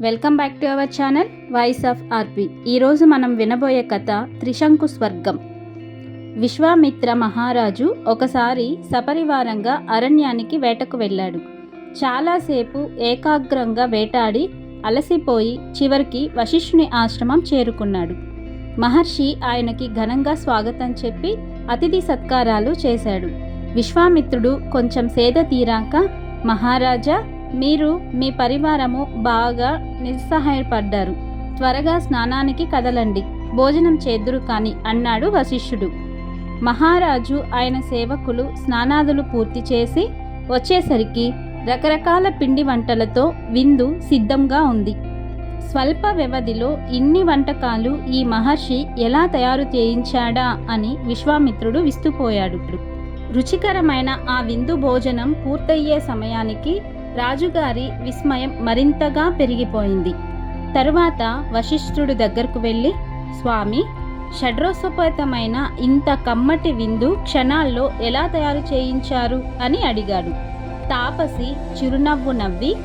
Welcome back to our channel voice of R. ఈరోజు మనం వినబోయే కథ త్రిశంకు స్వర్గం. విశ్వామిత్ర మహారాజు ఒకసారి సపరివారంగా అరణ్యానికి వేటకు వెళ్ళాడు. చాలాసేపు ఏకాగ్రంగా వేటాడి అలసిపోయి చివరికి వశిష్ఠుని ఆశ్రమం చేరుకున్నాడు. మహర్షి ఆయనకి ఘనంగా స్వాగతం చెప్పి అతిథి సత్కారాలు చేశాడు. విశ్వామిత్రుడు కొంచెం సేద తీరాక మహారాజా మీరు మీ పరివారము బాగా నిస్సహాయపడ్డారు. త్వరగా స్నానానికి కదలండి. భోజనం చేద్దురు కాని అన్నాడు వశిష్ఠుడు. మహారాజు ఆయన సేవకులు స్నానాదులు పూర్తి చేసి వచ్చేసరికి రకరకాల పిండి వంటలతో విందు సిద్ధంగా ఉంది. స్వల్ప వ్యవధిలో ఇన్ని వంటకాలు ఈ మహర్షి ఎలా తయారు చేయించాడా అని విశ్వామిత్రుడు విస్తుపోయాడు. రుచికరమైన ఆ విందు భోజనం పూర్తయ్యే సమయానికి రాజుగారి విస్మయం మరింతగా పెరిగిపోయింది. తరువాత వశిష్ఠుడు దగ్గరకు వెళ్ళి స్వామి షడ్రోసోపేతమైన ఇంత కమ్మటి విందు క్షణాల్లో ఎలా తయారు చేయించారు? అని అడిగాడు. తాపసి చిరునవ్వు నవ్వి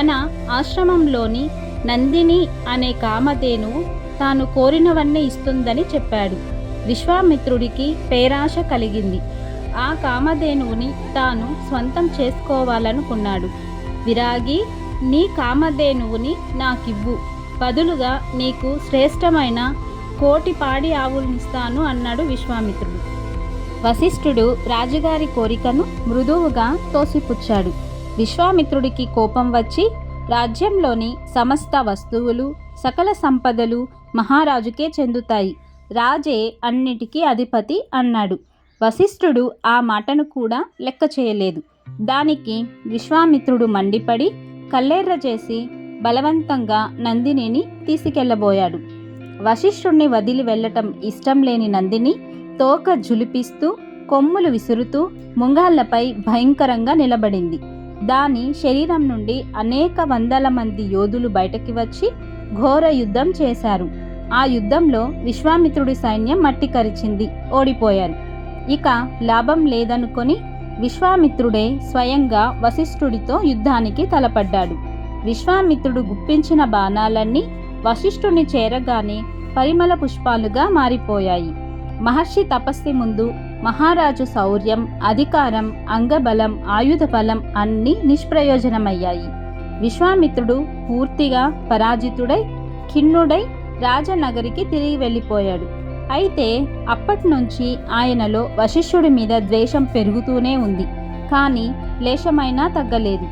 తన ఆశ్రమంలోని నందిని అనే కామధేనువు తాను కోరినవన్నీ ఇస్తుందని చెప్పాడు. విశ్వామిత్రుడికి పేరాశ కలిగింది. ఆ కామధేనువుని తాను స్వంతం చేసుకోవాలనుకున్నాడు. విరాగి నీ కామధేనువుని నాకివ్వు. బదులుగా నీకు శ్రేష్టమైన కోటి పాడి ఆవులనిస్తాను అన్నాడు విశ్వామిత్రుడు. వశిష్ఠుడు రాజుగారి కోరికను మృదువుగా తోసిపుచ్చాడు. విశ్వామిత్రుడికి కోపం వచ్చి రాజ్యంలోని సమస్త వస్తువులు సకల సంపదలు మహారాజుకే చెందుతాయి. రాజే అన్నిటికీ అధిపతి అన్నాడు. వశిష్ఠుడు ఆ మాటను కూడా లెక్క చేయలేదు. దానికి విశ్వామిత్రుడు మండిపడి కల్లేర్ర చేసి బలవంతంగా నందినిని తీసుకెళ్ళబోయాడు. వశిష్ఠుణ్ణి వదిలి వెళ్ళటం ఇష్టం లేని నందిని తోక జులిపిస్తూ కొమ్ములు విసురుతూ ముంగాళ్ళపై భయంకరంగా నిలబడింది. దాని శరీరం నుండి అనేక వందల మంది యోధులు బయటకి వచ్చి ఘోర యుద్ధం చేశారు. ఆ యుద్ధంలో విశ్వామిత్రుడి సైన్యం మట్టి కరిచింది ఓడిపోయారు. ఇక లాభం లేదనుకొని విశ్వామిత్రుడే స్వయంగా వశిష్ఠుడితో యుద్ధానికి తలపడ్డాడు. విశ్వామిత్రుడు గుప్పించిన బాణాలన్నీ వశిష్ఠుని చేరగానే పరిమళ పుష్పాలుగా మారిపోయాయి. మహర్షి తపస్సి ముందు మహారాజు శౌర్యం అధికారం అంగబలం ఆయుధ బలం అన్నీ నిష్ప్రయోజనమయ్యాయి. విశ్వామిత్రుడు పూర్తిగా పరాజితుడై ఖిన్నుడై రాజనగరికి తిరిగి వెళ్ళిపోయాడు. అయితే అప్పటి నుంచి ఆయనలో వశిష్ఠుడి మీద ద్వేషం పెరుగుతూనే ఉంది. కానీ లేశమైనా తగ్గలేదు.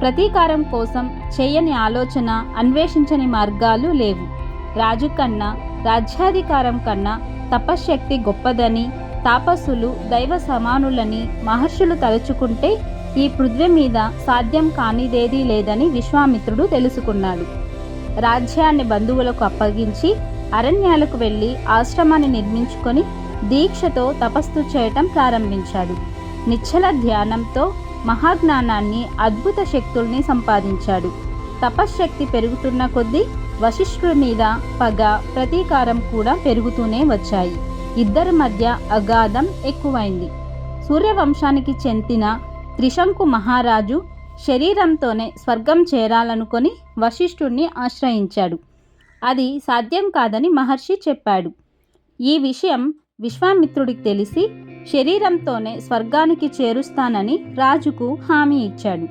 ప్రతీకారం కోసం చేయని ఆలోచన అన్వేషించని మార్గాలు లేవు. రాజు కన్నా రాజ్యాధికారం కన్నా తపశ్శక్తి గొప్పదని తాపస్సులు దైవ సమానులని మహర్షులు తలుచుకుంటే ఈ పృథ్వీ మీద సాధ్యం కానిదేదీ లేదని విశ్వామిత్రుడు తెలుసుకున్నాడు. రాజ్యాన్ని బంధువులకు అప్పగించి అరణ్యాలకు వెళ్ళి ఆశ్రమాన్ని నిర్మించుకొని దీక్షతో తపస్సు చేయటం ప్రారంభించాడు. నిశ్చల ధ్యానంతో మహాజ్ఞానాన్ని అద్భుత శక్తుల్ని సంపాదించాడు. తపశ్శక్తి పెరుగుతున్న కొద్దీ వశిష్ఠుడి మీద పగ ప్రతీకారం కూడా పెరుగుతూనే వచ్చాయి. ఇద్దరి మధ్య అగాధం ఎక్కువైంది. సూర్యవంశానికి చెందిన త్రిశంకు మహారాజు శరీరంతోనే స్వర్గం చేరాలనుకొని వశిష్ఠుణ్ణి ఆశ్రయించాడు. అది సాధ్యం కాదని మహర్షి చెప్పాడు. ఈ విషయం విశ్వామిత్రుడికి తెలిసి శరీరంతోనే స్వర్గానికి చేరుస్తానని రాజుకు హామీ ఇచ్చాడు.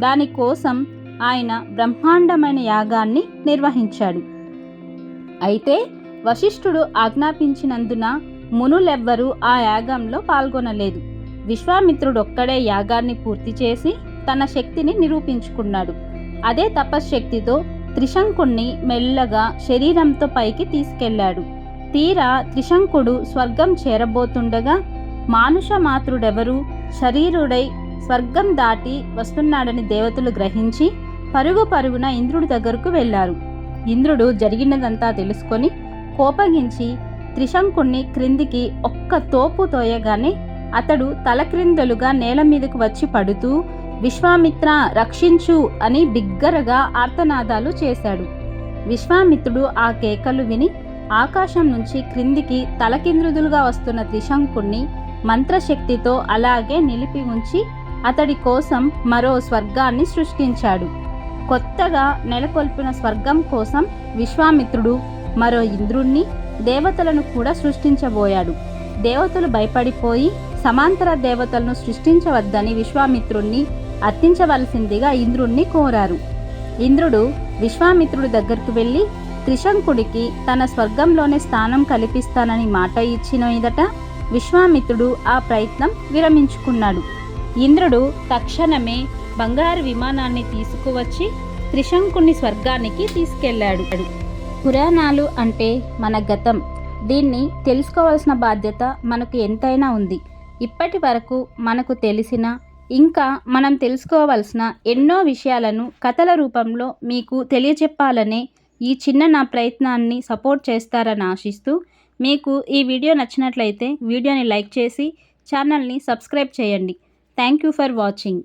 దానికోసం ఆయన బ్రహ్మాండమైన యాగాన్ని నిర్వహించాడు. అయితే వశిష్ఠుడు ఆజ్ఞాపించినందున మునులెవ్వరూ ఆ యాగంలో పాల్గొనలేదు. విశ్వామిత్రుడొక్కడే యాగాన్ని పూర్తి చేసి తన శక్తిని నిరూపించుకున్నాడు. అదే తపశ్శక్తితో త్రిశంకుణ్ణి మెల్లగా శరీరంతో పైకి తీసుకెళ్ళాడు తీరా త్రిశంకుడు స్వర్గం చేరబోతుండగా మానుష మాతృడెవరు? శరీరుడై స్వర్గం దాటి వస్తున్నాడని దేవతలు గ్రహించి పరుగు పరుగున ఇంద్రుడి దగ్గరకు వెళ్ళారు. ఇంద్రుడు జరిగినదంతా తెలుసుకొని కోపగించి త్రిశంకుణ్ణి క్రిందికి ఒక్క తోపు తోయగానే అతడు తలక్రిందలుగా నేల మీదకు వచ్చి పడుతూ విశ్వామిత్ర రక్షించు అని బిగ్గరగా ఆర్తనాదాలు చేశాడు. విశ్వామిత్రుడు ఆ కేకలు విని ఆకాశం నుంచి క్రిందికి తలకింద్రుదులుగా వస్తున్న త్రిశంకుణ్ణి మంత్రశక్తితో అలాగే నిలిపి ఉంచి అతడి కోసం మరో స్వర్గాన్ని సృష్టించాడు. కొత్తగా నెలకొల్పిన స్వర్గం కోసం విశ్వామిత్రుడు మరో ఇంద్రుణ్ణి దేవతలను కూడా సృష్టించబోయాడు. దేవతలు భయపడిపోయి సమాంతర దేవతలను సృష్టించవద్దని విశ్వామిత్రుణ్ణి అర్థించవలసిందిగా ఇంద్రుణ్ణి కోరారు. ఇంద్రుడు విశ్వామిత్రుడి దగ్గరకు వెళ్ళి త్రిశంకుడికి తన స్వర్గంలోనే స్థానం కల్పిస్తానని మాట ఇచ్చిన మీదట విశ్వామిత్రుడు ఆ ప్రయత్నం విరమించుకున్నాడు. ఇంద్రుడు తక్షణమే బంగారు విమానాన్ని తీసుకువచ్చి త్రిశంకుని స్వర్గానికి తీసుకెళ్ళాడు పురాణాలు అంటే మన గతం. దీన్ని తెలుసుకోవాల్సిన బాధ్యత మనకు ఎంతైనా ఉంది. ఇప్పటి వరకు మనకు తెలిసిన ఇంకా మనం తెలుసుకోవాల్సిన ఎన్నో విషయాలను కథల రూపంలో మీకు తెలియచెప్పాలనే ఈ చిన్న నా ప్రయత్నాన్ని సపోర్ట్ చేస్తారని ఆశిస్తూ మీకు ఈ వీడియో నచ్చినట్లయితే వీడియోని లైక్ చేసి ఛానల్ని సబ్స్క్రైబ్ చేయండి. Thank you for watching.